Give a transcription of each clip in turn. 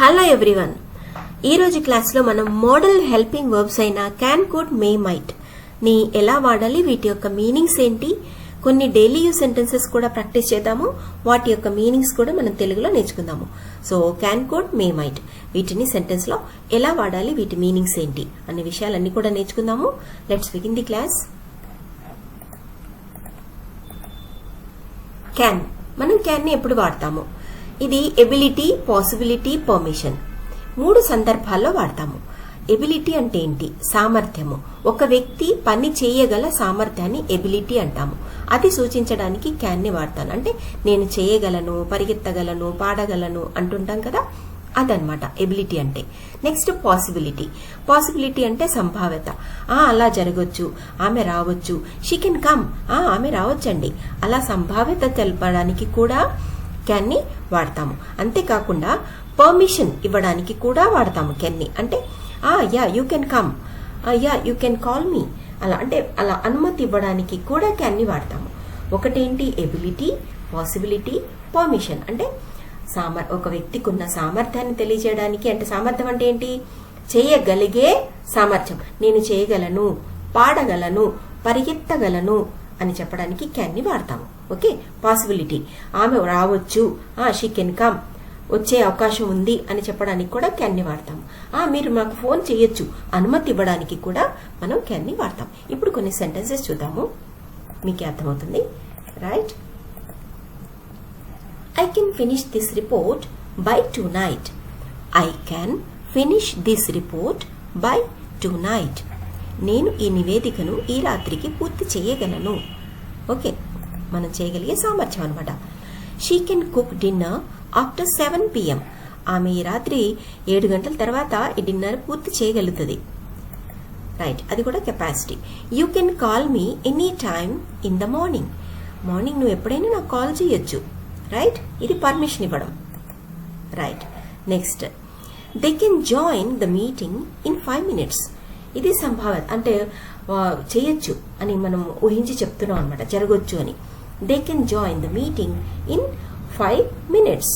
Hello everyone. ఈరోజు క్లాస్లో మనం మోడల్ హెల్పింగ్ వర్బ్స్ అయిన క్యాన్ కుడ్ మే మైట్. ని ఎలా వాడాలి వీటి యొక్క మీనింగ్స్ ఏంటి కొన్ని డైలీ యూస్ సెంటెన్సెస్ కూడా ప్రాక్టీస్ చేద్దాము వాటి యొక్క మీనింగ్స్ కూడా మనం తెలుగులో నేర్చుకుందాము. So can could may might. వీటిని సెంటెన్స్లో ఎలా వాడాలి వీటి మీనింగ్స్ ఏంటి అనే విషయాలన్నీ కూడా నేర్చుకుందాము. Let's begin the class can. మనం క్యాన్ని ఎప్పుడు వాడతాము? ఇది ఎబిలిటీ పాసిబిలిటీ పర్మిషన్ మూడు సందర్భాల్లో వాడతాము. ఎబిలిటీ అంటే ఏంటి? సామర్థ్యము. ఒక వ్యక్తి పని చేయగల సామర్థ్యాన్ని ఎబిలిటీ అంటాము. అది సూచించడానికి క్యాన్ని వాడతాను. అంటే నేను చేయగలను పరిగెత్తగలను పాడగలను అంటుంటాం కదా? అదనమాట ఎబిలిటీ అంటే. నెక్స్ట్ పాసిబిలిటీ పాసిబిలిటీ అంటే సంభావ్యత. ఆ అలా జరగొచ్చు. ఆమె రావచ్చు. షీ కెన్ కమ్ ఆ ఆమె రావచ్చండి. అలా సంభావ్యత తెలపడానికి కూడా క్యాన్ని వాడతాము. అంతేకాకుండా పర్మిషన్ ఇవ్వడానికి కూడా వాడతాము క్యాన్ని. ని అంటే ఆ yeah you can come. Yeah you can call me. అలా అంటే అలా అనుమతి ఇవ్వడానికి కూడా క్యాన్ని వాడతాము. ఒకటేంటి? ఎబిలిటీ పాసిబిలిటీ పర్మిషన్ అంటే సామర్ ఒక వ్యక్తికి ఉన్న సామర్థ్యాన్ని తెలియజేయడానికి అంటే సామర్థ్యం అంటే ఏంటి? చేయగలిగే సామర్థ్యం. నేను చేయగలను పాడగలను పరిగెత్తగలను అని చెప్పడానికి క్యాన్ని వాడతాము. ఓకే పాసిబిలిటీ ఆమె రావచ్చు. ఆ షీ కెన్ కమ్ వచ్చే అవకాశం ఉంది అని చెప్పడానికి కూడా క్యాన్ని వాడతాం. వాడతాము ఆ మీరు మాకు ఫోన్ చేయొచ్చు. అనుమతి ఇవ్వడానికి కూడా మనం క్యాన్ని వాడతాం. ఇప్పుడు కొన్ని సెంటెన్సెస్ చూద్దాము. మీకు అర్థమవుతుంది. Right I can finish this report by tonight I can finish this report by tonight నేను ఈ నివేదికను ఈ రాత్రికి పూర్తి చేయగలను. ఓకే. మనం చేయగలిగే సామర్థ్యం అనమాట she can cook dinner after seven PM ఆమె ఈ రాత్రి ఏడు గంటల తర్వాత ఈ డిన్నర్ పూర్తి చేయగలుగుతుంది. రైట్ అది కూడా capacity you can call me any time in the morning morning నువ్వు ఎప్పుడైనా నాకు కాల్ చేయొచ్చు. రైట్ ఇది పర్మిషన్ ఇవ్వడం. Right next they can join the meeting in five minutes ఇది సంభావ్యత అంటే చేయొచ్చు అని మనం ఊహించి చెప్తున్నాం అనమాట జరగొచ్చు అని. They can join the meeting in five minutes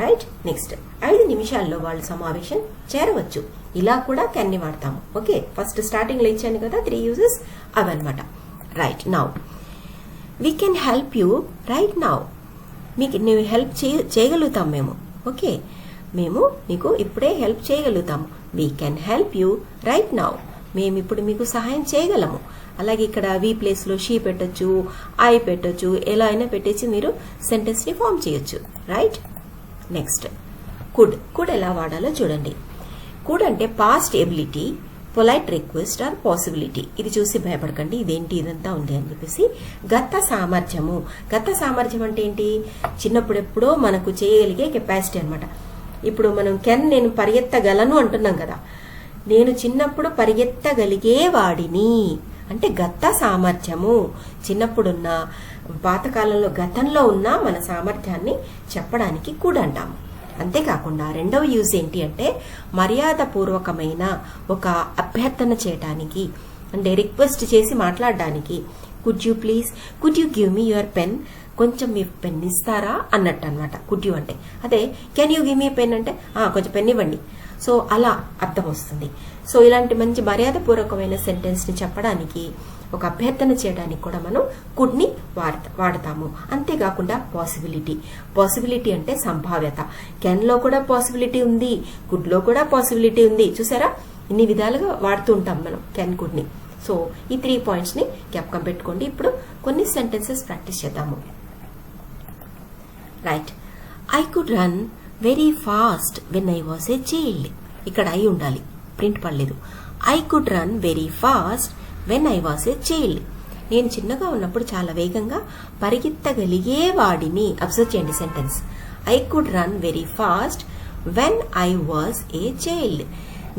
right next ఐదు నిమిషాల్లో వాళ్ళు సమావేశం చేరవచ్చు. ఇలా కూడా కెన్ని వాడతాము. ఓకే ఫస్ట్ స్టార్టింగ్లో ఇచ్చాను కదా three uses అవన్నమాట. Right now we can help you right now మీకు నువ్వు హెల్ప్ చేయగలుగుతాం మేము. ఓకే మేము మీకు ఇప్పుడే హెల్ప్ చేయగలుగుతాము. We can help you right now మేము ఇప్పుడు మీకు సహాయం చేయగలము. అలాగే ఇక్కడ వి ప్లేస్లో షీ పెట్టొచ్చు ఐ పెట్టొచ్చు ఎలా అయినా పెట్టేసి మీరు సెంటెన్స్ని ఫామ్ చేయొచ్చు. రైట్ నెక్స్ట్ కుడ్ కుడ్ ఎలా వాడాలో చూడండి. కుడ్ అంటే past ability polite request or possibility ఇది చూసి భయపడకండి ఇదేంటి ఇదంతా ఉంది అని చెప్పేసి గత సామర్థ్యము. గత సామర్థ్యం అంటే ఏంటి? చిన్నప్పుడెప్పుడో మనకు చేయగలిగే కెపాసిటీ అనమాట ఇప్పుడు మనం కెన్ నేను పరిగెత్తగలను అంటున్నాం కదా. నేను చిన్నప్పుడు పరిగెత్తగలిగే వాడిని. అంటే గత సామర్థ్యము చిన్నప్పుడున్న పాతకాలంలో గతంలో ఉన్న మన సామర్థ్యాన్ని చెప్పడానికి కూడా అంటాము అంతేకాకుండా రెండవ యూజ్ ఏంటి అంటే మర్యాద పూర్వకమైన ఒక అభ్యర్థన చేయటానికి అంటే రిక్వెస్ట్ చేసి మాట్లాడడానికి. Could you please could you give me your pen కొంచెం మీ పెన్ ఇస్తారా అన్నట్టు అనమాట కుడ్ యూ అంటే. అదే can you give me pen అంటే కొంచెం పెన్ ఇవ్వండి. సో అలా అర్థం వస్తుంది. సో ఇలాంటి మంచి మర్యాదపూర్వకమైన సెంటెన్స్ని చెప్పడానికి ఒక అభ్యర్థన చేయడానికి కూడా మనం కుడ్ని వాడతా వాడతాము. అంతేకాకుండా పాసిబిలిటీ. పాసిబిలిటీ అంటే సంభావ్యత. కెన్లో కూడా పాసిబిలిటీ ఉంది కుడ్లో కూడా పాసిబిలిటీ ఉంది. చూసారా? ఇన్ని విధాలుగా వాడుతూ ఉంటాం మనం కెన్ కుడ్ని. సో ఈ త్రీ పాయింట్స్ని జ్ఞాపకం పెట్టుకోండి. ఇప్పుడు కొన్ని సెంటెన్సెస్ ప్రాక్టీస్ చేద్దాము. Right. I could run very fast when I was a child. ఇక్కడ ఐ ఉండాలి. ప్రింట్ పడలేదు. I could run very fast when I was a child నేను చిన్నగా ఉన్నప్పుడు చాలా వేగంగా పరిగెత్తగలిగే వాడిని. అబ్జర్వ్ చేయండి sentence I could run very fast when I was a child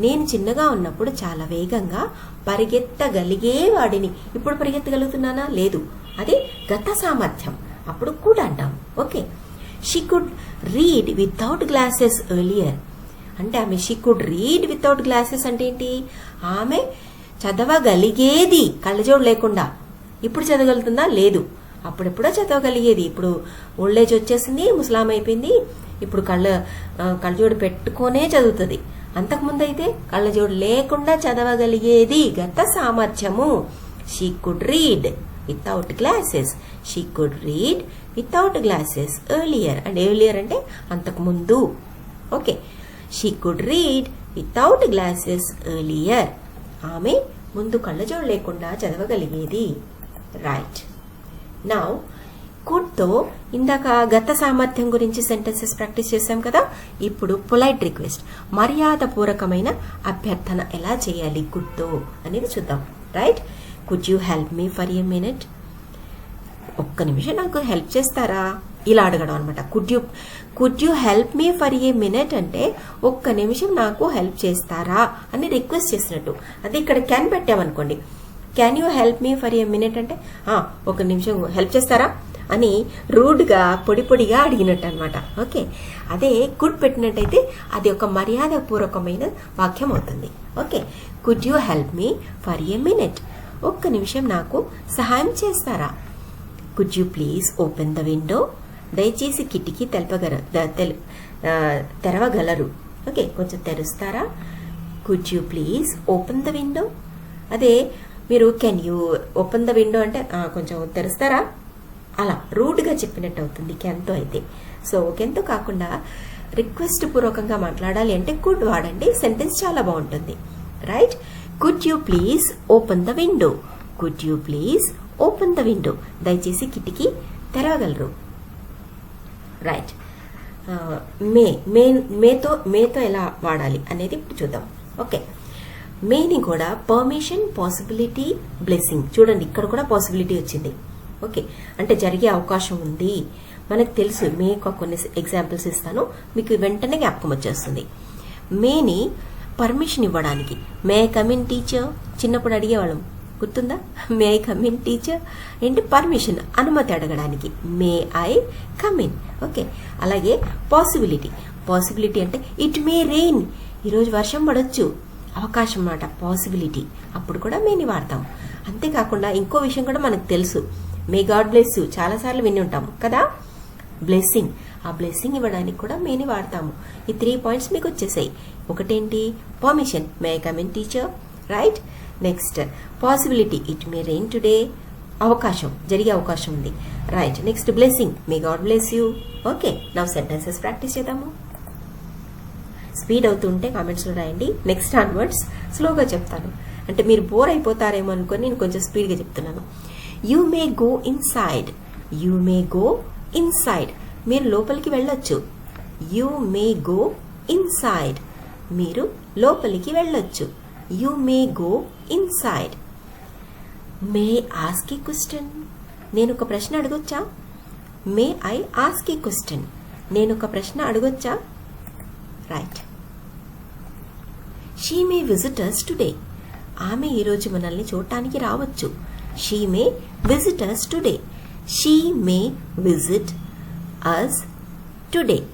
నేను చిన్నగా ఉన్నప్పుడు చాలా వేగంగా పరిగెత్తగలిగే వాడిని. ఇప్పుడు పరిగెత్తగలుగుతున్నానా? లేదు. అది గత సామర్థ్యం. అప్పుడు కూడా అంటాం. Okay she could read without glasses earlier అంటే ఆమె she could read without glasses అంటే ఏంటి? ఆమె చదవగలిగేది కళ్ళజోడు లేకుండా. ఇప్పుడు చదవగలుగుతుందా? లేదు. అప్పుడెప్పుడో చదవగలిగేది. ఇప్పుడు ఓల్డేజ్ వచ్చేసింది ముసలాం అయిపోయింది. ఇప్పుడు కళ్ళ కళ్ళజోడు పెట్టుకునే చదువుతుంది. అంతకుముందు అయితే కళ్ళజోడు లేకుండా చదవగలిగేది గత సామర్థ్యము. She could read without glasses she could read without glasses earlier and earlier అంటే అంతకుముందు. Okay she could read without glasses earlier ఆమె ముందు కళ్ళజోడు లేకుండా చదవగలిగేది. రైట్ నౌ కుడ్తో ఇందాక గత సామర్థ్యం గురించి సెంటెన్సెస్ ప్రాక్టీస్ చేశాం కదా? ఇప్పుడు పొలైట్ రిక్వెస్ట్ మర్యాదపూర్వకమైన అభ్యర్థన ఎలా చేయాలి కుడ్తో అనేది చూద్దాం. Right could you help me for a minute ఒక్క నిమిషం నాకు హెల్ప్ చేస్తారా? ఇలా అడగడం అనమాట could you could you help me for a minute అంటే ఒక్క నిమిషం నాకు హెల్ప్ చేస్తారా అని రిక్వెస్ట్ చేసినట్టు. అది ఇక్కడ క్యాన్ పెట్టామనుకోండి. Can you help me for a minute అంటే ఒక నిమిషం హెల్ప్ చేస్తారా అని రూడ్గా పొడి పొడిగా అడిగినట్టు అనమాట ఓకే అదే కుడ్ పెట్టినట్టయితే అది ఒక మర్యాదపూర్వకమైన వాక్యం అవుతుంది. Okay could you help me for a minute ఒక్క నిమిషం నాకు సహాయం చేస్తారా? Could you please open the window దయచేసి కిటికీ తెలపగల ద- తెరవగలరు. ఓకే కొంచెం తెరుస్తారా? Could you please open the window అదే మీరు can you open the window అంటే కొంచెం తెరుస్తారా? అలా రూడ్గా చెప్పినట్టు అవుతుంది కెన్తో అయితే. సో కెన్తో కాకుండా రిక్వెస్ట్ పూర్వకంగా మాట్లాడాలి అంటే కుడ్ వాడండి సెంటెన్స్ చాలా బాగుంటుంది. Right could you please open the window could you please open the window దయచేసి కిటికీ తెరవగలరు. రైట్ uh, మే మే మేతో మేతో ఎలా వాడాలి అనేది ఇప్పుడు చూద్దాం. ఓకే మేని కూడా పర్మిషన్ పాసిబిలిటీ బ్లెస్సింగ్ చూడండి ఇక్కడ కూడా పాసిబిలిటీ వచ్చింది. ఓకే అంటే జరిగే అవకాశం ఉంది. మనకు తెలుసు మే యొక్క కొన్ని ఎగ్జాంపుల్స్ ఇస్తాను. మీకు వెంటనే జ్ఞాపకం వచ్చేస్తుంది. మేని పర్మిషన్ ఇవ్వడానికి. మే కమిన్ టీచర్ చిన్నప్పుడు అడిగేవాళ్ళం. గుర్తుందా? May I come in teacher ఏంటి? పర్మిషన్ అనుమతి అడగడానికి. May I come in okay అలాగే పాసిబిలిటీ పాసిబిలిటీ అంటే ఇట్ మే రెయిన్ ఈరోజు వర్షం పడొచ్చు. అవకాశం అన్నమాట. పాసిబిలిటీ అప్పుడు కూడా మేని వాడతాం. అంతేకాకుండా ఇంకో విషయం కూడా మనకు తెలుసు. మే గాడ్ బ్లెస్ యూ చాలాసార్లు విని ఉంటాము. కదా? బ్లెస్సింగ్ ఆ బ్లెస్సింగ్ ఇవ్వడానికి కూడా మేని వాడతాము. ఈ త్రీ పాయింట్స్ మీకు వచ్చేసాయి. ఒకటేంటి? Permission may come in teacher right next possibility it may rain today అవకాశం జరిగే అవకాశం ఉంది right next blessing may God bless you okay నా సెంటెన్సెస్ ప్రాక్టీస్ చేద్దాము స్పీడ్ అవుతుంటే కామెంట్స్లో రాయండి. నెక్స్ట్ ఆన్వర్డ్స్ స్లోగా చెప్తాను. అంటే మీరు బోర్ అయిపోతారేమో అనుకొని నేను కొంచెం స్పీడ్గా చెప్తున్నాను. You may go inside you may go inside మీరు లోపలికి వెళ్ళొచ్చు. యూ మే గో ఇన్సైడ్ మీరు లోపలికి వెళ్ళొచ్చు. You may go inside may ask a question నేను ఒక ప్రశ్న అడగొచ్చా? May I ask a question నేను ఒక ప్రశ్న అడగొచ్చా? Right she may visitors today ఆమె ఈరోజు మనల్ని చూడటానికి రావచ్చు. She may visitors today she may visit us today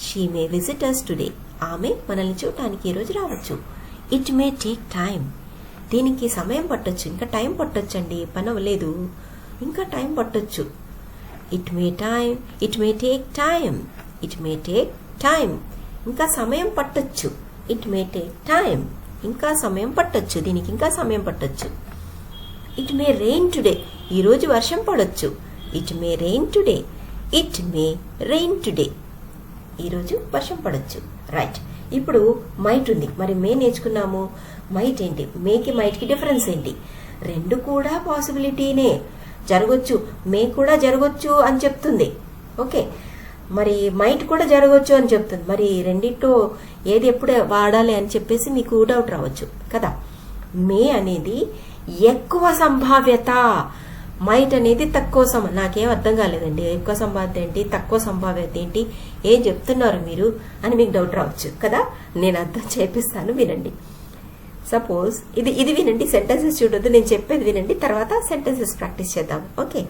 she may visitors today ఆమె మనల్ని చూడటానికి ఈరోజు రావచ్చు. ఇట్ మే టేక్ టైం దీనికి సమయం పట్టొచ్చు. ఇంకా టైం పట్టొచ్చండి. పని అవ్వలేదు ఇంకా టైం పట్టొచ్చు. It may time it may take time it may take time ఇంకా సమయం పట్టొచ్చు. ఇట్ మే టేక్ టైం ఇంకా సమయం పట్టొచ్చు. దీనికి ఇంకా సమయం పట్టొచ్చు. ఇట్ మే రెయిన్ టుడే ఈరోజు వర్షం పడొచ్చు. It may rain today it may rain today ఈరోజు వర్షం పడొచ్చు. రైట్ ఇప్పుడు మైట్ ఉంది. మరి మే నేర్చుకున్నాము? మైట్ ఏంటి? మేకి మైట్కి డిఫరెన్స్ ఏంటి? రెండు కూడా పాసిబిలిటీనే. జరగొచ్చు. మే కూడా జరగొచ్చు అని చెప్తుంది. ఓకే. మరి మైట్ కూడా జరగవచ్చు అని చెప్తుంది. మరి రెండిట్లో ఏది ఎప్పుడు వాడాలి అని చెప్పేసి మీకు డౌట్ రావచ్చు. కదా? మే అనేది ఎక్కువ సంభావ్యత మైట్ అనేది తక్కువ సమ నాకేం అర్థం కాలేదండి. ఎక్కువ సంభావ్యత ఏంటి? తక్కువ సంభావ్యత ఏంటి? ఏం చెప్తున్నారు మీరు? అని మీకు డౌట్ రావచ్చు కదా? నేను అర్థం చేపిస్తాను వినండి. సపోజ్ ఇది ఇది వినండి సెంటెన్సెస్ చూడొద్దు. నేను చెప్పేది వినండి తర్వాత సెంటెన్సెస్ ప్రాక్టీస్ చేద్దాం. ఓకే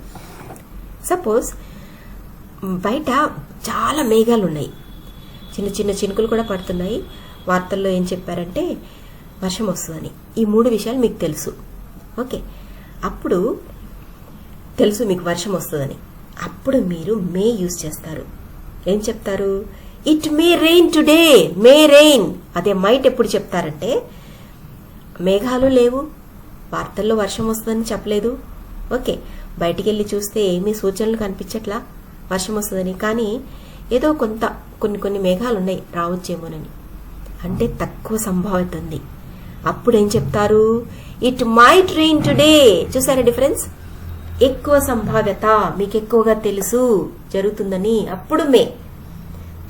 సపోజ్ బయట చాలా మేఘాలు ఉన్నాయి. చిన్న చిన్న చినుకులు కూడా పడుతున్నాయి. వార్తల్లో ఏం చెప్పారంటే వర్షం వస్తుందని. ఈ మూడు విషయాలు మీకు తెలుసు. ఓకే అప్పుడు తెలుసు మీకు వర్షం వస్తుందని. అప్పుడు మీరు మే యూజ్ చేస్తారు. ఏం చెప్తారు? It may rain today may rain అదే మైట్ ఎప్పుడు చెప్తారంటే మేఘాలు లేవు వార్తల్లో వర్షం వస్తుందని చెప్పలేదు. ఓకే బయటికి వెళ్ళి చూస్తే ఏమీ సూచనలు కనిపించట్లా వర్షం వస్తుందని. కానీ ఏదో కొంత కొన్ని కొన్ని మేఘాలు ఉన్నాయి రావచ్చేమోనని. అంటే తక్కువ సంభావ్యత ఉంది. అప్పుడు ఏం చెప్తారు? ఇట్ మైట్ రెయిన్ టుడే చూసారా డిఫరెన్స్? ఎక్కువ సంభావ్యత మీకు ఎక్కువగా తెలుసు జరుగుతుందని అప్పుడు మే.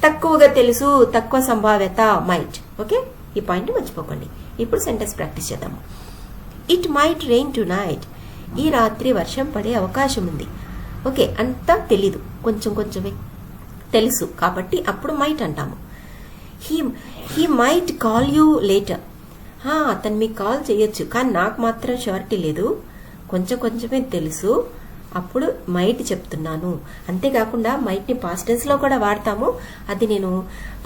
తక్కువగా తెలుసు తక్కువ సంభావ్యత మైట్ ఓకే ఈ పాయింట్ మర్చిపోకండి. ఇప్పుడు సెంటెన్స్ ప్రాక్టీస్ చేద్దాము it might rain tonight ఈ రాత్రి వర్షం పడే అవకాశం ఉంది. ఓకే అంతా తెలీదు. కొంచెం కొంచెమే తెలుసు. కాబట్టి అప్పుడు మైట్ అంటాము. He he might call you later అతను మీకు కాల్ చేయొచ్చు. కానీ నాకు మాత్రం షూరిటీ లేదు. కొంచెం కొంచెమే తెలుసు. అప్పుడు మైట్ చెప్తున్నాను. అంతేకాకుండా మైట్ని పాస్టెన్స్లో కూడా వాడతాము. అది నేను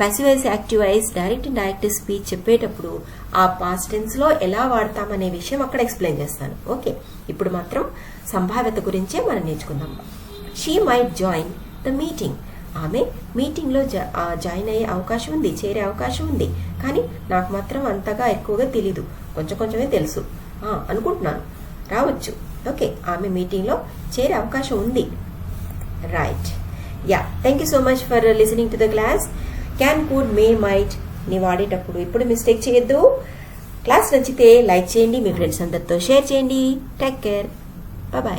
passivise active is direct and direct speech చెప్పేటప్పుడు ఆ పాస్టెన్స్లో ఎలా వాడతామనే విషయం అక్కడ ఎక్స్ప్లెయిన్ చేస్తాను. ఓకే ఇప్పుడు మాత్రం సంభావ్యత గురించే మనం నేర్చుకుందాం. She might join the meeting ఆమె మీటింగ్లో జాయిన్ అయ్యే అవకాశం ఉంది చేరే అవకాశం ఉంది. కానీ నాకు మాత్రం అంతగా ఎక్కువగా తెలీదు. కొంచెం కొంచెమే తెలుసు. అనుకుంటున్నాను. రావచ్చు. ఓకే ఆమె మీటింగ్లో చేరే అవకాశం ఉంది. Right ya thank you so much for listening to the class can could may might నీ వాడేటప్పుడు ఇప్పుడు మిస్టేక్ చేయొద్దు. క్లాస్ నచ్చితే లైక్ చేయండి మీ ఫ్రెండ్స్ అందరితో షేర్ చేయండి. Take care bye